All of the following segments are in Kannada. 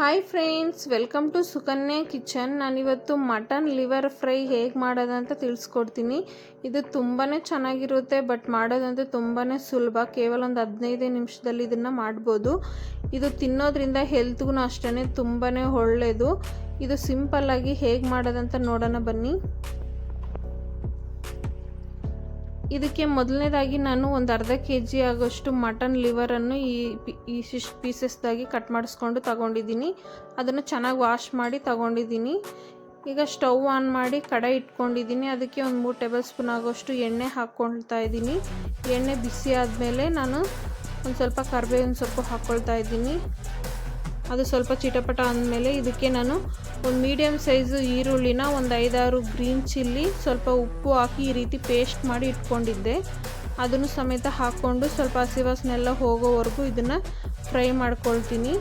Hi friends welcome to Sukanya kitchen ನಾನಿವತ್ತು ಮಟನ್ ಲಿವರ್ ಫ್ರೈ ಹೇಗೆ ಮಾಡೋದಂತ ತಿಳಿಸ್ಕೊಡ್ತೀನಿ. ಇದು ತುಂಬಾ ಚೆನ್ನಾಗಿರುತ್ತೆ ಬಟ್ ಮಾಡೋದಂತೂ ತುಂಬಾ ಸುಲಭ. ಕೇವಲ ಒಂದು ಹದಿನೈದು ನಿಮಿಷದಲ್ಲಿ ಇದನ್ನು ಮಾಡ್ಬೋದು. ಇದು ತಿನ್ನೋದ್ರಿಂದ ಹೆಲ್ತ್ಗೂ ಅಷ್ಟೇ ತುಂಬಾ ಒಳ್ಳೆಯದು ಇದು ಸಿಂಪಲ್ಲಾಗಿ ಹೇಗೆ ಮಾಡೋದಂತ ನೋಡೋಣ ಬನ್ನಿ. ಇದಕ್ಕೆ ಮೊದಲನೇದಾಗಿ ನಾನು ಒಂದು ಅರ್ಧ ಕೆ ಜಿ ಆಗೋಷ್ಟು ಮಟನ್ ಲಿವರನ್ನು ಈ ಈ ಶಿಶ್ ಪೀಸಸ್ದಾಗಿ ಕಟ್ ಮಾಡಿಸ್ಕೊಂಡು ತಗೊಂಡಿದ್ದೀನಿ. ಅದನ್ನು ಚೆನ್ನಾಗಿ ವಾಶ್ ಮಾಡಿ ತಗೊಂಡಿದ್ದೀನಿ. ಈಗ ಸ್ಟವ್ ಆನ್ ಮಾಡಿ ಕಡೆ ಇಟ್ಕೊಂಡಿದ್ದೀನಿ. ಅದಕ್ಕೆ ಒಂದು ಮೂರು ಟೇಬಲ್ ಸ್ಪೂನ್ ಆಗೋಷ್ಟು ಎಣ್ಣೆ ಹಾಕ್ಕೊಳ್ತಾ ಇದ್ದೀನಿ. ಎಣ್ಣೆ ಬಿಸಿ ಆದಮೇಲೆ ನಾನು ಒಂದು ಸ್ವಲ್ಪ ಕರಿಬೇವಿನ ಸೊಪ್ಪು ಹಾಕ್ಕೊಳ್ತಾ ಇದ್ದೀನಿ. ಅದು ಸ್ವಲ್ಪ ಚಿಟಪಟ ಅಂದಮೇಲೆ ಇದಕ್ಕೆ ನಾನು ಒಂದು ಮೀಡಿಯಮ್ ಸೈಜು ಈರುಳ್ಳಿನ ಒಂದು ಐದಾರು ಗ್ರೀನ್ ಚಿಲ್ಲಿ, ಸ್ವಲ್ಪ ಉಪ್ಪು ಹಾಕಿ ಈ ರೀತಿ ಪೇಸ್ಟ್ ಮಾಡಿ ಇಟ್ಕೊಂಡಿದ್ದೆ. ಅದನ್ನು ಸಮೇತ ಹಾಕ್ಕೊಂಡು ಸ್ವಲ್ಪ ಹಸಿ ವಾಸನೆಲ್ಲ ಹೋಗೋವರೆಗೂ ಇದನ್ನು ಫ್ರೈ ಮಾಡ್ಕೊಳ್ತೀನಿ.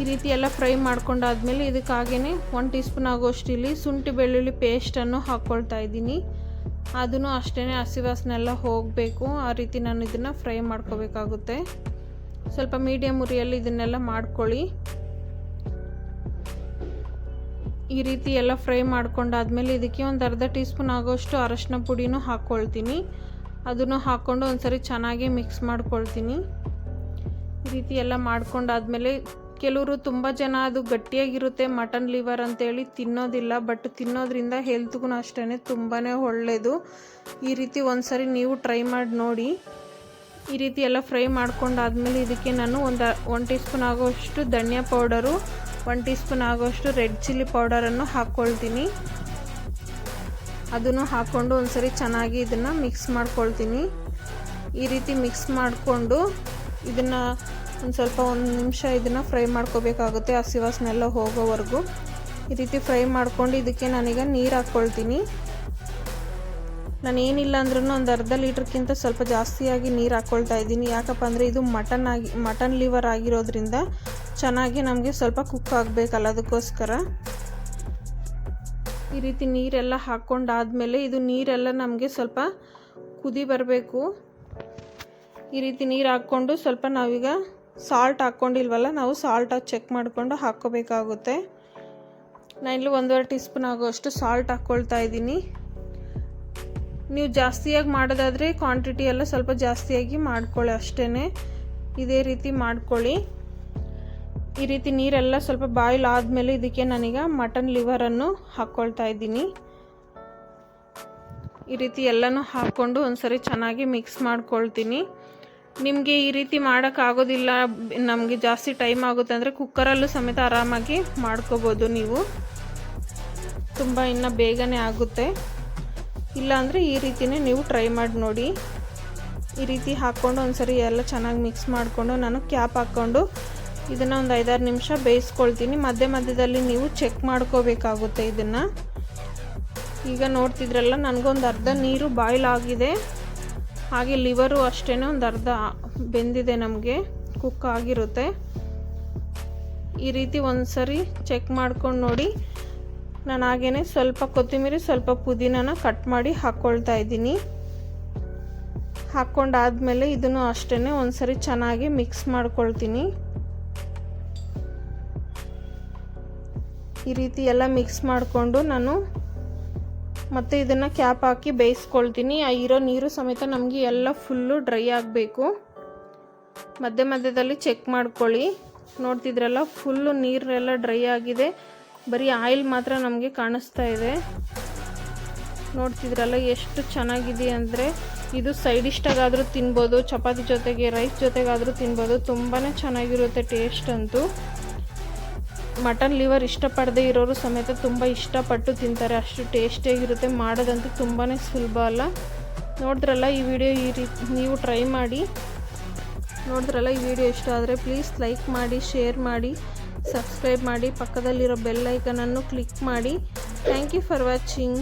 ಈ ರೀತಿ ಎಲ್ಲ ಫ್ರೈ ಮಾಡ್ಕೊಂಡಾದ್ಮೇಲೆ ಇದಕ್ಕಾಗೇ ಒನ್ ಟೀ ಸ್ಪೂನ್ ಆಗೋಷ್ಟು ಇಲ್ಲಿ ಶುಂಠಿ ಬೆಳ್ಳುಳ್ಳಿ ಪೇಸ್ಟನ್ನು ಹಾಕ್ಕೊಳ್ತಾ ಇದ್ದೀನಿ. ಅದನ್ನು ಅಷ್ಟೇ ಹಸಿ ವಾಸನೆ ಹೋಗಬೇಕು. ಆ ರೀತಿ ನಾನು ಇದನ್ನು ಫ್ರೈ ಮಾಡ್ಕೋಬೇಕಾಗುತ್ತೆ. ಸ್ವಲ್ಪ ಮೀಡಿಯಮ್ ಉರಿಯಲ್ಲಿ ಇದನ್ನೆಲ್ಲ ಮಾಡ್ಕೊಳ್ಳಿ. ಈ ರೀತಿ ಎಲ್ಲ ಫ್ರೈ ಮಾಡ್ಕೊಂಡಾದ್ಮೇಲೆ ಇದಕ್ಕೆ ಒಂದು ಅರ್ಧ ಟೀ ಸ್ಪೂನ್ ಆಗೋಷ್ಟು ಅರಶಿನ ಪುಡಿನೂ ಹಾಕ್ಕೊಳ್ತೀನಿ. ಅದನ್ನು ಹಾಕ್ಕೊಂಡು ಒಂದ್ಸರಿ ಚೆನ್ನಾಗಿ ಮಿಕ್ಸ್ ಮಾಡ್ಕೊಳ್ತೀನಿ. ಈ ರೀತಿ ಎಲ್ಲ ಮಾಡ್ಕೊಂಡಾದ್ಮೇಲೆ ಕೆಲವರು ತುಂಬ ಜನ ಅದು ಗಟ್ಟಿಯಾಗಿರುತ್ತೆ, ಮಟನ್ ಲಿವರ್ ಅಂತೇಳಿ ತಿನ್ನೋದಿಲ್ಲ, ಬಟ್ ತಿನ್ನೋದ್ರಿಂದ ಹೆಲ್ತ್ಗೂ ಅಷ್ಟೇ ತುಂಬಾ ಒಳ್ಳೆಯದು ಈ ರೀತಿ ಒಂದ್ಸರಿ ನೀವು ಟ್ರೈ ಮಾಡಿ ನೋಡಿ. ಈ ರೀತಿ ಎಲ್ಲ ಫ್ರೈ ಮಾಡ್ಕೊಂಡಾದ್ಮೇಲೆ ಇದಕ್ಕೆ ನಾನು ಒಂದು ಒನ್ ಟೀ ಸ್ಪೂನ್ ಆಗೋಷ್ಟು ಧನಿಯಾ ಪೌಡರು ಒನ್ ಟೀ ಸ್ಪೂನ್ ಆಗೋಷ್ಟು ರೆಡ್ ಚಿಲ್ಲಿ ಪೌಡರನ್ನು ಹಾಕ್ಕೊಳ್ತೀನಿ ಅದನ್ನು ಹಾಕ್ಕೊಂಡು ಒಂದ್ಸರಿ ಚೆನ್ನಾಗಿ ಇದನ್ನು ಮಿಕ್ಸ್ ಮಾಡ್ಕೊಳ್ತೀನಿ. ಈ ರೀತಿ ಮಿಕ್ಸ್ ಮಾಡಿಕೊಂಡು ಇದನ್ನು ಒಂದು ಸ್ವಲ್ಪ ಒಂದು ನಿಮಿಷ ಇದನ್ನು ಫ್ರೈ ಮಾಡ್ಕೋಬೇಕಾಗುತ್ತೆ ಹಸಿ ವಾಸನೆಲ್ಲ ಹೋಗೋವರೆಗೂ. ಈ ರೀತಿ ಫ್ರೈ ಮಾಡ್ಕೊಂಡು ಇದಕ್ಕೆ ನಾನೀಗ ನೀರು ಹಾಕ್ಕೊಳ್ತೀನಿ ನಾನು ಏನಿಲ್ಲ ಅಂದ್ರೂ ಒಂದು ಅರ್ಧ ಲೀಟ್ರ್ಗಿಂತ ಸ್ವಲ್ಪ ಜಾಸ್ತಿಯಾಗಿ ನೀರು ಹಾಕ್ಕೊಳ್ತಾ ಇದ್ದೀನಿ. ಯಾಕಪ್ಪ ಅಂದರೆ ಇದು ಮಟನ್ ಆಗಿ, ಮಟನ್ ಲಿವರ್ ಆಗಿರೋದ್ರಿಂದ ಚೆನ್ನಾಗಿ ನಮಗೆ ಸ್ವಲ್ಪ ಕುಕ್ ಆಗಬೇಕಲ್ಲ ಅದಕ್ಕೋಸ್ಕರ. ಈ ರೀತಿ ನೀರೆಲ್ಲ ಹಾಕ್ಕೊಂಡಾದಮೇಲೆ ಇದು ನೀರೆಲ್ಲ ನಮಗೆ ಸ್ವಲ್ಪ ಕುದಿ ಬರಬೇಕು. ಈ ರೀತಿ ನೀರು ಹಾಕ್ಕೊಂಡು ಸ್ವಲ್ಪ ನಾವೀಗ ಸಾಲ್ಟ್ ಹಾಕ್ಕೊಂಡಿಲ್ವಲ್ಲ ನಾವು ಸಾಲ್ಟ್ ಚೆಕ್ ಮಾಡಿಕೊಂಡು ಹಾಕ್ಕೋಬೇಕಾಗುತ್ತೆ. ಇಲ್ಲಿ ಒಂದೂವರೆ ಟೀ ಸ್ಪೂನ್ ಆಗೋಷ್ಟು ಸಾಲ್ಟ್ ಹಾಕ್ಕೊಳ್ತಾ ಇದ್ದೀನಿ. ನೀವು ಜಾಸ್ತಿಯಾಗಿ ಮಾಡೋದಾದರೆ ಕ್ವಾಂಟಿಟಿ ಎಲ್ಲ ಸ್ವಲ್ಪ ಜಾಸ್ತಿಯಾಗಿ ಮಾಡ್ಕೊಳ್ಳಿ ಅಷ್ಟೇ ಇದೇ ರೀತಿ ಮಾಡ್ಕೊಳ್ಳಿ. ಈ ರೀತಿ ನೀರೆಲ್ಲ ಸ್ವಲ್ಪ ಬಾಯ್ಲ್ ಆದಮೇಲೆ ಇದಕ್ಕೆ ನಾನೀಗ ಮಟನ್ ಲಿವರನ್ನು ಹಾಕ್ಕೊಳ್ತಾ ಇದ್ದೀನಿ. ಈ ರೀತಿ ಎಲ್ಲನೂ ಹಾಕ್ಕೊಂಡು ಒಂದ್ಸರಿ ಚೆನ್ನಾಗಿ ಮಿಕ್ಸ್ ಮಾಡ್ಕೊಳ್ತೀನಿ. ನಿಮಗೆ ಈ ರೀತಿ ಮಾಡೋಕ್ಕಾಗೋದಿಲ್ಲ ನಮಗೆ ಜಾಸ್ತಿ ಟೈಮ್ ಆಗುತ್ತೆ ಅಂದರೆ ಕುಕ್ಕರಲ್ಲೂ ಸಮೇತ ಆರಾಮಾಗಿ ಮಾಡ್ಕೋಬೋದು ನೀವು. ತುಂಬ ಇನ್ನು ಬೇಗನೆ ಆಗುತ್ತೆ. ಇಲ್ಲಾಂದರೆ ಈ ರೀತಿಯೇ ನೀವು ಟ್ರೈ ಮಾಡಿ ನೋಡಿ. ಈ ರೀತಿ ಹಾಕ್ಕೊಂಡು ಒಂದ್ಸರಿ ಎಲ್ಲ ಚೆನ್ನಾಗಿ ಮಿಕ್ಸ್ ಮಾಡಿಕೊಂಡು ನಾನು ಕ್ಯಾಪ್ ಹಾಕ್ಕೊಂಡು ಇದನ್ನು ಒಂದು ಐದಾರು ನಿಮಿಷ ಬೇಯಿಸ್ಕೊಳ್ತೀನಿ. ಮಧ್ಯ ಮಧ್ಯದಲ್ಲಿ ನೀವು ಚೆಕ್ ಮಾಡ್ಕೋಬೇಕಾಗುತ್ತೆ ಇದನ್ನು. ಈಗ ನೋಡ್ತಿದ್ರಲ್ಲ, ನನಗೊಂದು ಅರ್ಧ ನೀರು ಬಾಯ್ಲ್ ಆಗಿದೆ. ಹಾಗೆ ಲಿವರು ಅಷ್ಟೇ ಒಂದು ಅರ್ಧ ಬೆಂದಿದೆ ನಮಗೆ ಕುಕ್ ಆಗಿರುತ್ತೆ. ಈ ರೀತಿ ಒಂದು ಸರಿ ಚೆಕ್ ಮಾಡ್ಕೊಂಡು ನೋಡಿ. ನಾನು ಹಾಗೇ ಸ್ವಲ್ಪ ಕೊತ್ತಂಬರಿ ಸ್ವಲ್ಪ ಪುದೀನನ ಕಟ್ ಮಾಡಿ ಹಾಕ್ಕೊಳ್ತಾ ಇದ್ದೀನಿ. ಹಾಕ್ಕೊಂಡಾದ್ಮೇಲೆ ಇದನ್ನು ಅಷ್ಟೇ ಒಂದು ಸರಿ ಚೆನ್ನಾಗಿ ಮಿಕ್ಸ್ ಮಾಡ್ಕೊಳ್ತೀನಿ. ಈ ರೀತಿ ಎಲ್ಲ ಮಿಕ್ಸ್ ಮಾಡಿಕೊಂಡು ನಾನು ಮತ್ತು ಇದನ್ನು ಕ್ಯಾಪ್ ಹಾಕಿ ಬೇಯಿಸ್ಕೊಳ್ತೀನಿ. ಆ ಇರೋ ನೀರು ಸಮೇತ ನಮಗೆ ಎಲ್ಲ ಫುಲ್ಲು ಡ್ರೈ ಆಗಬೇಕು. ಮಧ್ಯ ಮಧ್ಯದಲ್ಲಿ ಚೆಕ್ ಮಾಡ್ಕೊಳ್ಳಿ. ನೋಡ್ತಿದ್ರಲ್ಲ ಫುಲ್ಲು ನೀರೆಲ್ಲ ಡ್ರೈ ಆಗಿದೆ. ಬರೀ ಆಯಿಲ್ ಮಾತ್ರ ನಮಗೆ ಕಾಣಿಸ್ತಾ ಇದೆ. ನೋಡ್ತಿದ್ರಲ್ಲ, ಎಷ್ಟು ಚೆನ್ನಾಗಿದೆ ಅಂದರೆ ಇದು ಸೈಡ್ ಇಷ್ಟಾಗಾದರೂ ತಿನ್ಬೋದು, ಚಪಾತಿ ಜೊತೆಗೆ ರೈಸ್ ಜೊತೆಗಾದರೂ ತಿನ್ಬೋದು ತುಂಬಾ ಚೆನ್ನಾಗಿರುತ್ತೆ ಟೇಸ್ಟ್ ಅಂತೂ. ಮಟನ್ ಲಿವರ್ ಇಷ್ಟಪಡದೇ ಇರೋರು ಸಮೇತ ತುಂಬ ಇಷ್ಟಪಟ್ಟು ತಿಂತಾರೆ. ಅಷ್ಟು ಟೇಸ್ಟಿಯಾಗಿರುತ್ತೆ ಮಾಡೋದಂತೂ ತುಂಬಾ ಸುಲಭ ಅಲ್ಲ. ನೋಡಿದ್ರಲ್ಲ ಈ ವಿಡಿಯೋ ಈ ರೀತಿ ನೀವು ಟ್ರೈ ಮಾಡಿ. ನೋಡಿದ್ರಲ್ಲ ಈ ವಿಡಿಯೋ ಇಷ್ಟ ಆದರೆ ಪ್ಲೀಸ್ ಲೈಕ್ ಮಾಡಿ ಶೇರ್ ಮಾಡಿ ಸಬ್ಸ್ಕ್ರೈಬ್ ಮಾಡಿ. ಪಕ್ಕದಲ್ಲಿರೋ ಬೆಲ್ ಐಕನನ್ನು ಕ್ಲಿಕ್ ಮಾಡಿ. Thank you for watching